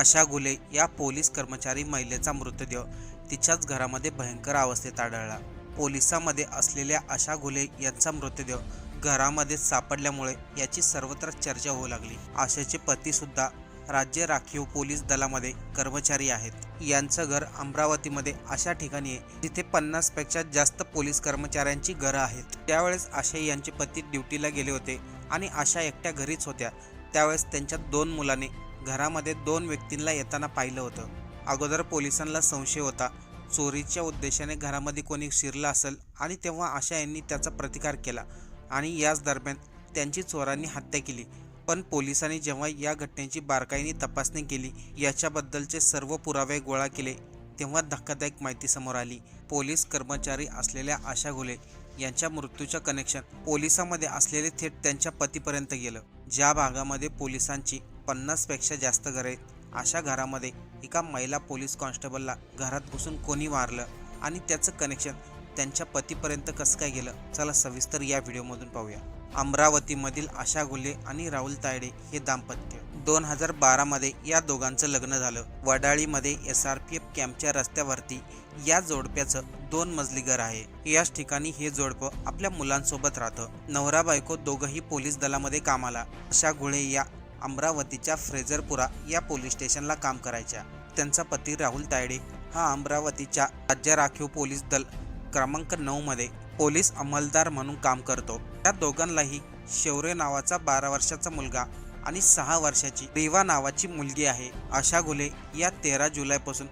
आशा गुले या पोलीस कर्मचारी महिलेचा मृतदेह तिच्याच घरामध्ये भयंकर अवस्थेत आढळला. पोलिसामध्ये असलेल्या आशा गुले यांचा मृतदेह घरामध्ये सापडल्यामुळे याची सर्वत्र चर्चा होऊ लागली. आशाचे पती सुद्धा राज्य राखीव पोलीस दलामध्ये कर्मचारी आहेत. यांचं घर अमरावतीमध्ये अशा ठिकाणी आहे जिथे पन्नासपेक्षा जास्त पोलीस कर्मचाऱ्यांची घरं आहेत. त्यावेळेस आशा यांचे पती ड्युटीला गेले होते आणि आशा एकट्या घरीच होत्या. त्यावेळेस त्यांच्या दोन मुलाने घरामध्ये दोन व्यक्तींना येताना पाहिलं होतं. अगोदर पोलिसांना संशय होता. चोरीच्या उद्देशाने घरामध्ये कोणी शिरलं असेल आणि तेव्हा आशा यांनी त्याचा प्रतिकार केला आणि याच दरम्यान त्यांची चोरांनी हत्या केली. पण पोलिसांनी जेव्हा या घटनेची बारकाईने तपासणी केली याच्याबद्दलचे सर्व पुरावे गोळा केले तेव्हा धक्कादायक माहिती समोर आली. पोलीस कर्मचारी असलेल्या आशा घोले यांच्या मृत्यूचं कनेक्शन पोलिसांमध्ये असलेले थेट त्यांच्या पतीपर्यंत गेलं. ज्या भागामध्ये पोलिसांची पन्नासपेक्षा जास्त घरे आहेत अशा घरामध्ये एका महिला पोलीस कॉन्स्टेबलला घरात घुसून कोणी मारलं आणि त्याचं कनेक्शन त्यांच्या पतीपर्यंत कसं काय गेलं चला सविस्तर या व्हिडिओमधून पाहूया. अमरावतीमधील आशा गुले आणि राहुल तायडे हे दाम्पत्य. दोन हजार बारामध्ये या दोघांचं लग्न झालं. वडाळीमध्ये एस आर पी एफ कॅम्पच्या रस्त्यावरती या जोडप्याचं दोन मजली घर आहे. याच ठिकाणी हे जोडपं आपल्या मुलांसोबत राहतं. नवरा बायको दोघंही पोलीस दलामध्ये कामाला. आशा गुळे या अमरावतीच्या फ्रेझरपुरा या पोलीस स्टेशनला काम करायच्या. त्यांचा पती राहुल तायडे हा अमरावतीच्या राज्य राखीव पोलीस दल क्रमांक नऊ मध्ये पोलीस अंमलदार म्हणून काम करतो. त्या दोघांनाही शौर्य नावाचा बारा वर्षाचा मुलगा आणि सहा वर्षाची रेवा नावाची मुलगी आहे. आशा घुले या तेरा जुलैपासून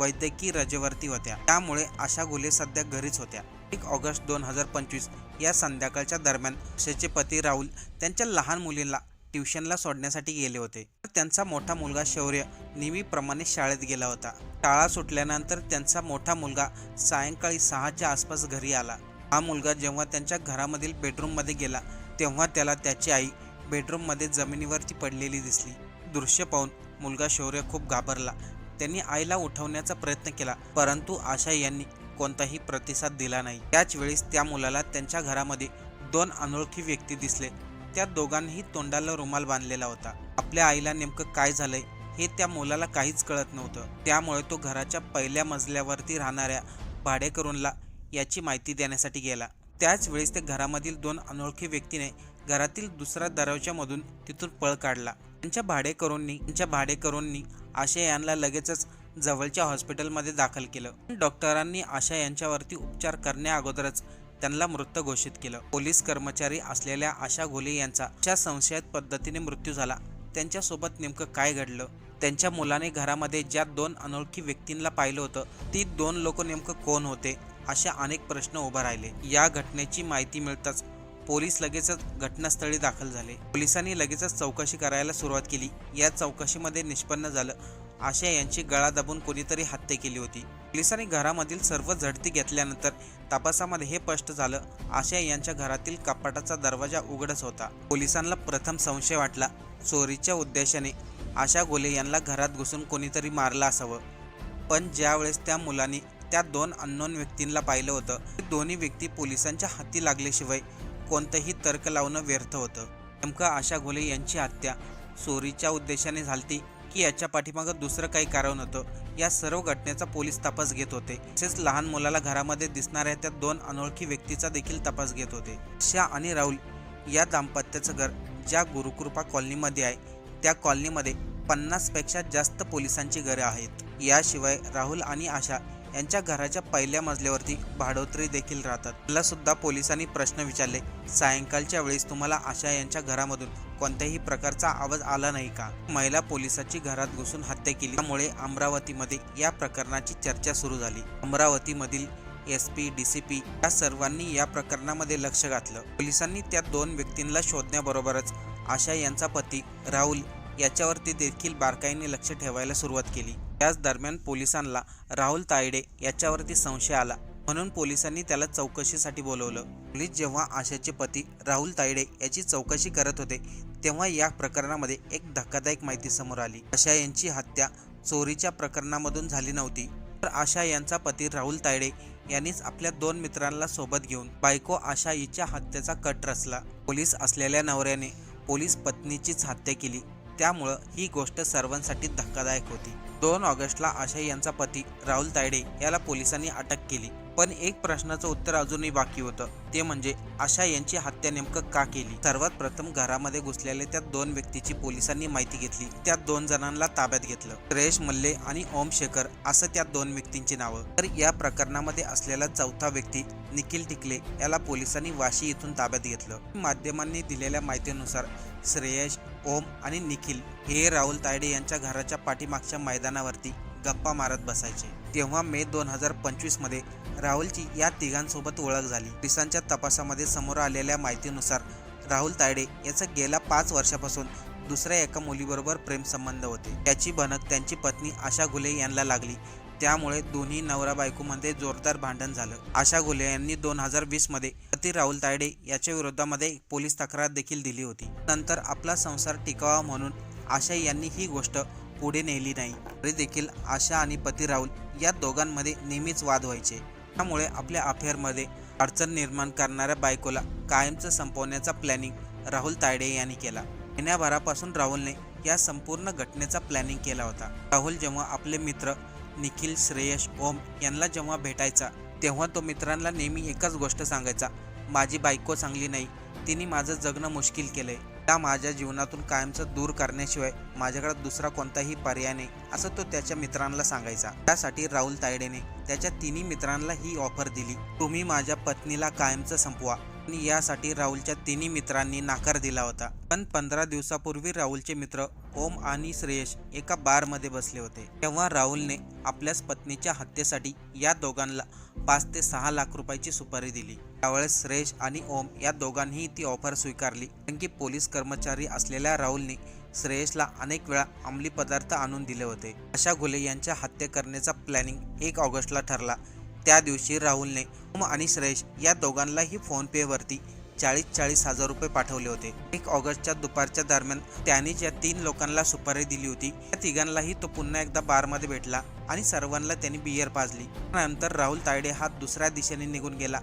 वैद्यकीय रजेवरती होत्या. त्यामुळे आशा घुले सध्या घरीच होत्या. एक ऑगस्ट दोन हजार पंचवीस या संध्याकाळच्या दरम्यान आशेचे पती राहुल त्यांच्या लहान मुलींना ट्युशनला सोडण्यासाठी गेले होते. त्यांचा मोठा मुलगा शौर्य नेहमीप्रमाणे शाळेत गेला होता. शाळा सुटल्यानंतर त्यांचा मोठा मुलगा सायंकाळी सहाच्या आसपास घरी आला. हा मुलगा जेव्हा त्यांच्या घरामधील बेडरूममध्ये गेला तेव्हा त्याला त्याची आई बेडरूममध्ये जमिनीवरती पडलेली दिसली. दृश्य पाहून मुलगा शौर्य खूप घाबरला. त्यांनी आईला उठवण्याचा प्रयत्न केला परंतु आशा यांनी कोणताही प्रतिसाद दिला नाही. त्याच वेळेस त्या मुलाला त्यांच्या घरामध्ये दोन अनोळखी व्यक्ती दिसले. त्या दोघांनीही तोंडाला रुमाल बांधलेला होता. आपल्या आईला नेमकं काय झालंय हे त्या मुलाला काहीच कळत नव्हतं. त्यामुळे तो घराच्या पहिल्या मजल्यावरती राहणाऱ्या भाडेकरूनला याची माहिती देण्यासाठी गेला. त्याच वेळेस त्या घरामधील दोन अनोळखी व्यक्तीने घरातील दुसऱ्या दरवाजामधून तिथून पळ काढला. त्यांच्या भाडेकरूंनी त्यांच्या भाडेकरूंनी आशा यांना लगेचच जवळच्या हॉस्पिटलमध्ये दाखल केलं. डॉक्टरांनी आशा यांच्यावरती उपचार करण्या अगोदरच त्यांना मृत घोषित केलं. पोलीस कर्मचारी असलेल्या आशा घोले यांचा अशा संशयात पद्धतीने मृत्यू झाला. त्यांच्यासोबत नेमकं काय घडलं? त्यांच्या मुलाने घरामध्ये ज्या दोन अनोळखी व्यक्तींना पाहिलं होतं ती दोन लोक नेमकं कोण होते? अशा अनेक प्रश्न उभा राहिले. या घटनेची माहिती मिळताच पोलीस लगेचच घटनास्थळी दाखल झाले. पोलिसांनी लगेचच चौकशी करायला सुरुवात केली. या चौकशीमध्ये निष्पन्न झालं. आशा यांची गळा दाबून कोणीतरी हत्या केली होती. पोलिसांनी घरामधील सर्व झडती घेतल्यानंतर तपासामध्ये हे स्पष्ट झालं. आशा यांच्या घरातील कपाटाचा दरवाजा उघडच होता. पोलिसांना प्रथम संशय वाटला. चोरीच्या उद्देशाने आशा गोले यांना घरात घुसून कोणीतरी मारलं असावं. पण ज्यावेळेस त्या मुलांनी त्या दोन अननोन व्यक्तींना पाहिलं होतं दोन्ही व्यक्ती पोलिसांच्या हाती लागल्याशिवाय कोणतंही तर्क लावणं व्यर्थ होतं. नेमकं आशा घोले यांची हत्या चोरीच्या उद्देशाने झालती की याच्या पाठीमागं दुसरं काही कारण होतं. या सर्व घटनेचा पोलीस तपास घेत होते. तसेच लहान मुलाला घरामध्ये दिसणाऱ्या त्या दोन अनोळखी व्यक्तीचा देखील तपास घेत होते. शा आणि राहुल या दाम्पत्याचं घर ज्या गुरुकृपा कॉलनीमध्ये आहे त्या कॉलनीमध्ये पन्नासपेक्षा जास्त पोलिसांची घरे आहेत. याशिवाय राहुल आणि आशा यांच्या घराच्या पहिल्या मजल्यावरती भाडोत्री देखील राहतात. मला सुद्धा पोलिसांनी प्रश्न विचारले. सायंकाळच्या वेळेस तुम्हाला आशा यांच्या घरामधून कोणत्याही प्रकारचा आवाज आला नाही का? महिला पोलिसाची घरात घुसून हत्या केली. त्यामुळे अमरावतीमध्ये या प्रकरणाची चर्चा सुरू झाली. अमरावतीमधील S P D C P या सर्वांनी या प्रकरणामध्ये लक्ष घातलं. पोलिसांनी त्या दोन व्यक्तींना शोधण्याबरोबरच आशा यांचा पती राहुल याच्यावरती देखील बारकाईने लक्ष ठेवायला सुरुवात केली. त्याच दरम्यान पोलिसांना राहुल तायडे याच्यावरती संशय आला. म्हणून पोलिसांनी त्याला चौकशीसाठी बोलवलं. पोलीस जेव्हा आशाचे पती राहुल तायडे याची चौकशी करत होते तेव्हा या प्रकरणामध्ये एक धक्कादायक माहिती समोर आली. आशा यांची हत्या चोरीच्या प्रकरणामधून झाली नव्हती. तर आशा यांचा पती राहुल तायडे यांनीच आपल्या दोन मित्रांना सोबत घेऊन बायको आशा हिच्या हत्येचा कट रचला. पोलीस असलेल्या नवऱ्याने पोलीस पत्नीचीच हत्या केली. त्यामुळं ही गोष्ट सर्वांसाठी धक्कादायक होती. दोन ऑगस्टला आशाई यांचा पती राहुल तायडे याला पोलिसांनी अटक केली. पण एक प्रश्नाचं उत्तर अजूनही बाकी होतं. ते म्हणजे आशा यांची हत्या नेमकं का केली? सर्वात प्रथम घरामध्ये घुसलेल्या त्या दोन व्यक्तीची पोलिसांनी माहिती घेतली. त्या दोन जणांना ताब्यात घेतलं. सुरेश मल्ले आणि ओम शेखर असं त्या दोन व्यक्तींची नावं. तर या प्रकरणामध्ये असलेला चौथा व्यक्ती निखिल टिकले याला पोलिसांनी वाशी इथून ताब्यात घेतलं. माध्यमांनी दिलेल्या माहितीनुसार श्रेयश ओम आणि निखिल हे राहुल तायडे यांच्या घराच्या पाठीमागच्या मैदानावरती गप्पा मारत बसायचे. तेव्हा मे दोन हजार पंचवीसमध्ये राहुलची या तिघांसोबत ओळख झाली. पोलिसांच्या तपासामध्ये समोर आलेल्या माहितीनुसार राहुल तायडे याचा गेल्या पाच वर्षापासून दुसऱ्या एका मुलीबरोबर प्रेमसंबंध होते. त्याची भनक त्यांची पत्नी आशा घुले यांना लागली. त्यामुळे दोन्ही नवरा बायकोमध्ये जोरदार भांडण झालं. आशा घुले यांनी दोन हजार वीसमध्ये पती राहुल तायडे याच्या विरोधामध्ये पोलीस तक्रार देखील दिली होती. नंतर आपला संसार टिकावा म्हणून आशा यांनी ही गोष्ट पुढे नेली नाही. तरी देखील आशा आणि पती राहुल या दोघांमध्ये नेहमीच वाद व्हायचे. त्यामुळे आपल्या अफेअरमध्ये अडचण निर्माण करणाऱ्या बायकोला कायमचं संपवण्याचा प्लॅनिंग राहुल तायडे यांनी केला. महिन्याभरापासून राहुलने या संपूर्ण घटनेचा प्लॅनिंग केला होता. राहुल जेव्हा आपले मित्र निखिल श्रेयश ओम यांना जेव्हा भेटायचा तेव्हा तो मित्रांना नेहमी एकच गोष्ट सांगायचा माझी बायको चांगली नाही. तिने माझं जगणं मुश्किल केलंय. त्या माझ्या जीवनातून कायमचं दूर करण्याशिवाय माझ्याकडे दुसरा कोणताही पर्याय नाही असं तो त्याच्या मित्रांना सांगायचा. त्यासाठी राहुल तायडेने त्याच्या तिन्ही मित्रांना ही ऑफर दिली तुम्ही माझ्या पत्नीला कायमचं संपवा. आणि यासाठी राहुलच्या तिन्ही मित्रांनी नाकार दिला होता. पण पंधरा दिवसापूर्वी राहुलचे मित्र ओम आणि श्रेयश एका बारमध्ये बसले होते. तेव्हा राहुलने आपल्याच पत्नीच्या हत्येसाठी या दोघांना पाच ते सहा लाख रुपयाची सुपारी दिली. त्यावेळेस श्रेयश आणि ओम या दोघांनीही ती ऑफर स्वीकारली. कारण की पोलीस कर्मचारी असलेल्या राहुलने श्रेयसला अनेक वेळा अंमली पदार्थ आणून दिले होते. अशा घुले यांच्या हत्या करण्याचा प्लॅनिंग एक ऑगस्टला ठरला. त्या दिवशी राहुलने ओम आणि श्रेयश या दोघांनाही फोन चाळीस चाळीस हजार रुपये पाठवले होते. एक ऑगस्टच्या दुपारच्या दरम्यान त्याने ज्या तीन लोकांना सुपारी दिली होती त्या तिघांनाही तो पुन्हा एकदा बारमध्ये भेटला आणि सर्वांना त्यांनी बियर पाजली. नंतर राहुल तायडे हा दुसऱ्या दिशेने निघून गेला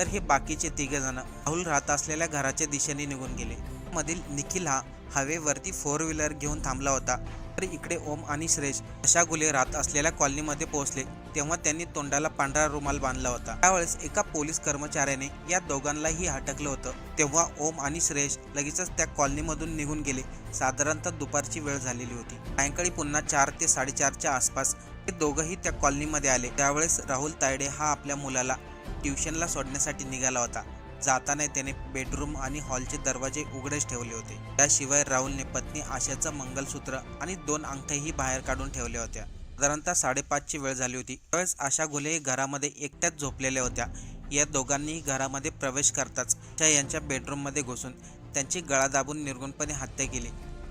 तर हे बाकीचे तिघ जण राहुल राहत असलेल्या घराच्या दिशेने निघून गेले. मधील निखिल हा हवेवरती फोर व्हीलर घेऊन थांबला होता. तर इकडे ओम आणि श्रेष अशा गुले राहत असलेल्या कॉलनीमध्ये पोहोचले तेव्हा त्यांनी तोंडाला पांढरा रुमाल बांधला होता. त्यावेळेस एका पोलीस कर्मचाऱ्याने या दोघांनाही हटकलं होतं. तेव्हा ओम आणि श्रेष लगेचच त्या कॉलनीमधून निघून गेले. साधारणतः दुपारची वेळ झालेली होती. सायंकाळी पुन्हा चार ते साडेचारच्या आसपास हे दोघंही त्या कॉलनीमध्ये आले. त्यावेळेस राहुल तायडे हा आपल्या मुलाला ट्युशनला सोडण्यासाठी निघाला होता. जाताना त्याने बेडरूम आणि हॉलचे दरवाजे उघडेच ठेवले होते. त्याशिवाय राहुलने पत्नी आशाचं मंगलसूत्र आणि दोन अंगठ्याही बाहेर काढून ठेवल्या होत्या. साधारणतः साडेपाचची वेळ झाली होती. त्यावेळेस आशा घुले घरामध्ये एकट्याच झोपलेल्या होत्या. या दोघांनीही घरामध्ये प्रवेश करताच त्या यांच्या बेडरूममध्ये घुसून त्यांची गळा दाबून निर्गुणपणे हत्या केली.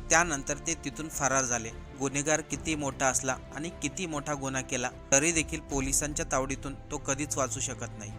त्यानंतर ते तिथून फरार झाले. गुन्हेगार किती मोठा असला आणि किती मोठा गुन्हा केला तरी देखील पोलिसांच्या तावडीतून तो कधीच वाचू शकत नाही.